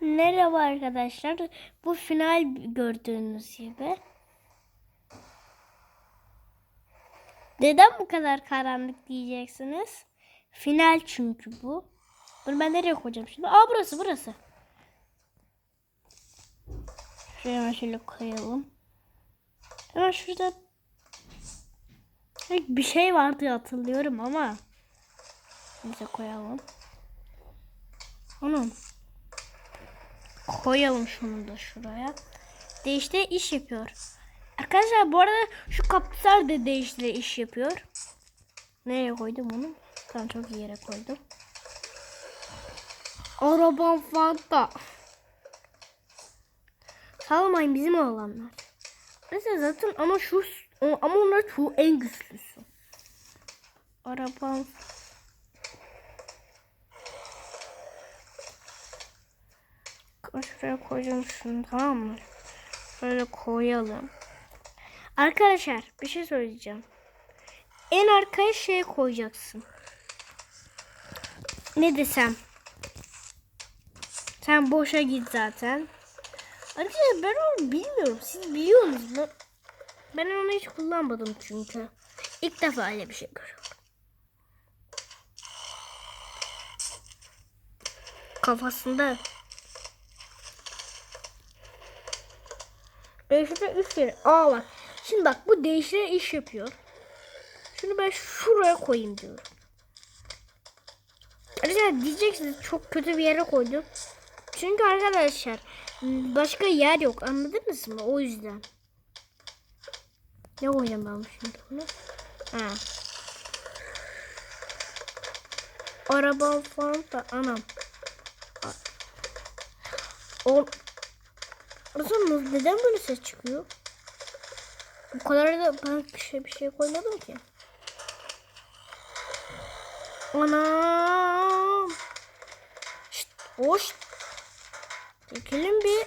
Merhaba arkadaşlar. Bu final gördüğünüz gibi. Neden bu kadar karanlık diyeceksiniz? Final çünkü bu. Bunu ben nereye koyacağım şimdi? Aa burası burası. Şuraya şöyle koyalım. Hemen şurada bir şey vardı hatırlıyorum ama. Neyse koyalım. Onun. Koyalım şunu da şuraya. Değişte iş yapıyor. Arkadaşlar bu arada şu kapsar da değişte iş yapıyor. Nereye koydum onu? Tamam çok iyi yere koydum. Arabam fanta. Salmayın bizim olanlar. Mesela zaten ama şu ama onlar şu en güçlüsü. Arabam Şuraya koyacağım şunu tamam mı? Şöyle koyalım. Arkadaşlar bir şey söyleyeceğim. En arkaya şey koyacaksın. Ne desem? Sen boşa git zaten. Arkadaşlar ben onu bilmiyorum. Siz biliyor musunuz? Ben onu hiç kullanmadım çünkü. İlk defa öyle bir şey görüyorum. Kafasında Değiştire iş yeri. Aa bak. Şimdi bak bu değiştire iş yapıyor. Şunu ben şuraya koyayım diyorum. Arkadaşlar diyeceksiniz çok kötü bir yere koydum. Çünkü arkadaşlar başka yer yok anladınız mı? O yüzden. Ne koyacağım ben şimdi bunu? Ha. Araba falan da anam. O Aslında neden böyle ses çıkıyor? Bu kadar da ben bir şey bir şey koymadım ki. Anam. Şşt, hoş. Çekelim bir.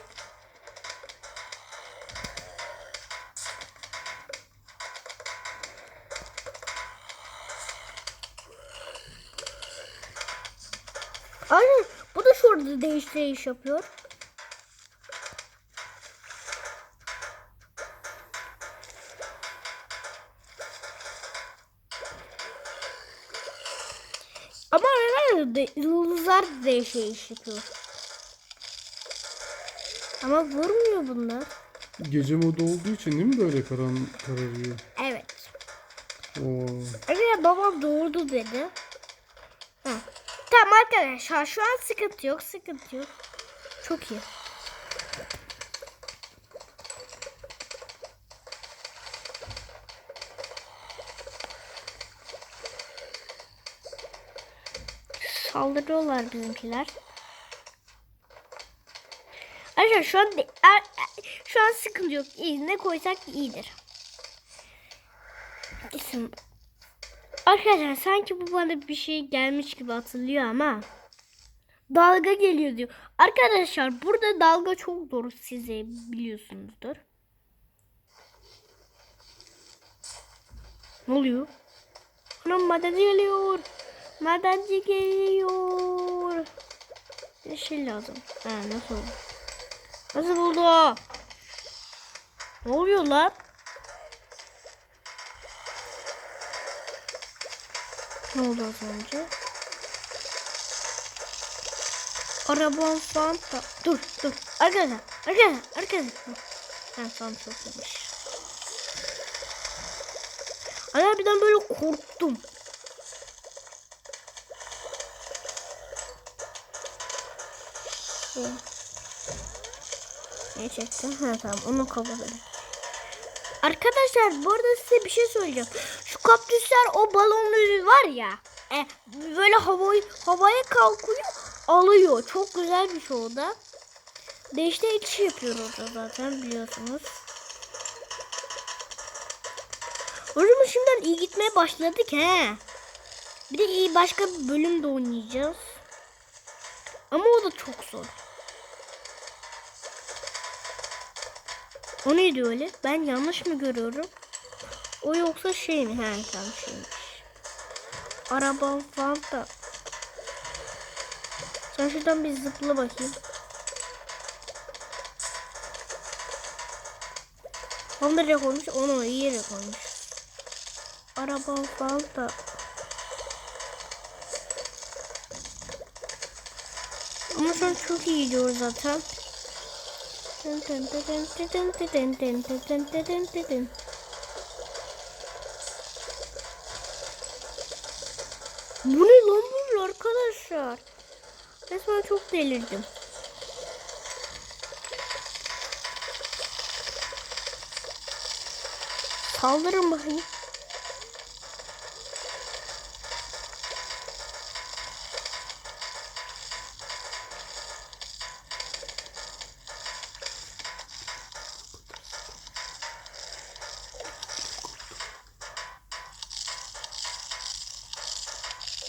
Aynen. Bu da şurada değiş değiş yapıyor. Ama neler de yıldızlar da değişik iş yapıyor. Ama vurmuyor bunlar. Gece modu olduğu için değil mi böyle karan kararıyor? Evet. Oo. Evet babam doğurdu dedi. Ha. Tamam arkadaşlar şu an sıkıntı yok sıkıntı yok. Çok iyi. Saldırıyorlar bizimkiler. Arkadaşlar şu an er, şu an sıkıntı yok. İyi, ne koysak iyidir. İsim. Arkadaşlar sanki bu bana bir şey gelmiş gibi hatırlıyor ama dalga geliyor diyor. Arkadaşlar burada dalga çok zor size biliyorsunuzdur. Ne oluyor? Anam madenci geliyor. Madenci geliyor. Bir şey lazım. Ha nasıl oldu? Nasıl buldu? Ne oluyor lan? Ne oldu az önce? Arabam fanta. Dur dur. Arkadaşlar. Arkadaşlar. Arkadaşlar. Ha çok iyiymiş. Ana birden böyle korktum. Ne çektim? Ha tamam onu kapatalım. Arkadaşlar bu arada size bir şey söyleyeceğim. Şu kaktüsler o balonları var ya. E, böyle havayı, havaya kalkıyor alıyor. Çok güzel bir şey o da. Değişte iş yapıyor orada zaten biliyorsunuz. Hocam şimdiden iyi gitmeye başladık he. Bir de iyi başka bir bölüm de oynayacağız. Ama o da çok zor. O neydi öyle? Ben yanlış mı görüyorum? O yoksa şey mi? He tamam şeymiş. Araba falan da. Sen şuradan bir zıpla bakayım. Tam nereye koymuş? Onu iyi yere koymuş. Araba falan da. Ama şu an çok iyi gidiyor zaten. Bu ne lan böyle arkadaşlar? Resmen çok delirdim. Saldırın bakayım.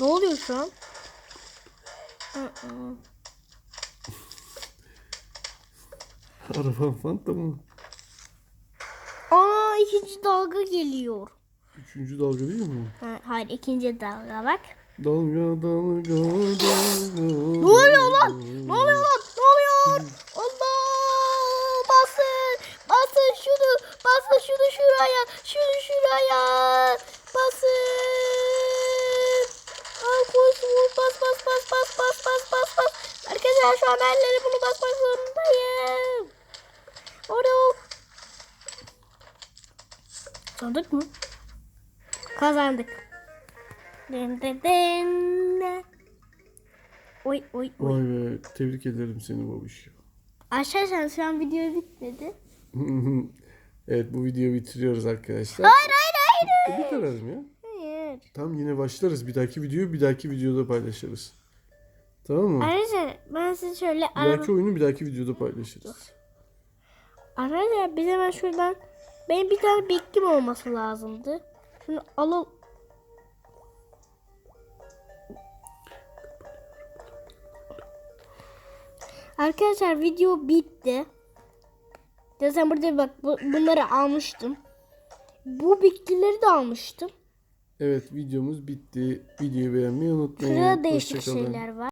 Ne oluyor şu an? Aa. Araban fanta mı? Aa ikinci dalga geliyor. Üçüncü dalga değil mi? Ha, hayır ikinci dalga bak. Dalga dalga dalga. Ne oluyor lan? Ne oluyor lan? Ne oluyor? Allah! Basın! Basın şunu! Basın şunu şuraya! Şunu şuraya! Arkadaşlar şu an elleri bunu basmak zorundayım. Orada Kazandık mı? Kazandık. Den den den. Oy oy oy. Vay be tebrik ederim seni babuş. Arkadaşlar şu an video bitmedi. evet bu videoyu bitiriyoruz arkadaşlar. Hayır hayır hayır. E, bitirelim ya. Hayır. Tam yine başlarız. Bir dahaki videoyu bir dahaki videoda paylaşırız. Tamam mı? Arkadaşlar ben size şöyle Bir dahaki oyunu bir dahaki videoda paylaşırız. Arkadaşlar biz hemen şuradan benim bir tane bitkim olması lazımdı. Şunu alalım. Arkadaşlar video bitti. Zaten burada bak bu- bunları almıştım. Bu bitkileri de almıştım. Evet videomuz bitti. Videoyu beğenmeyi unutmayın. Şurada değişik şeyler var.